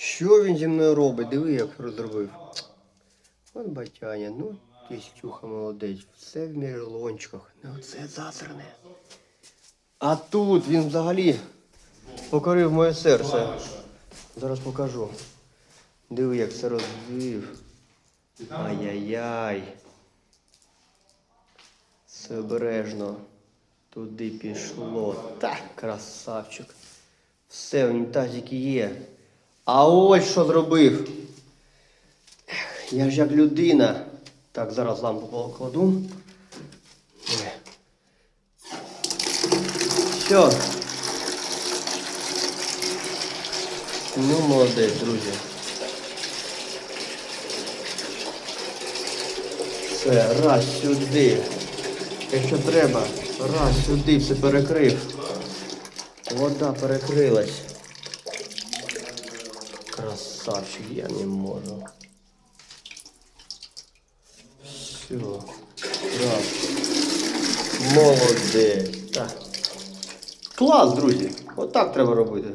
Що він зі мною робить? Диви, як розробив. От батяня, ну ти Стюха молодець. Все в міжлончиках. Не оце засране. А тут він взагалі покорив моє серце. Зараз покажу. Диви, як все розвив. Ай-яй-яй. Все обережно. Туди пішло. Так, красавчик. Все, в унітазіки є. А ось що зробив. Я ж як людина. Так, зараз лампу покладу. Все. Ну, молодець, друзі. Все, раз сюди. Якщо треба, раз сюди все перекрив. Вода перекрилась. Красавчик, я не можу. Все. Раз. Молодець. Так. Клас, друзі. Отак треба робити.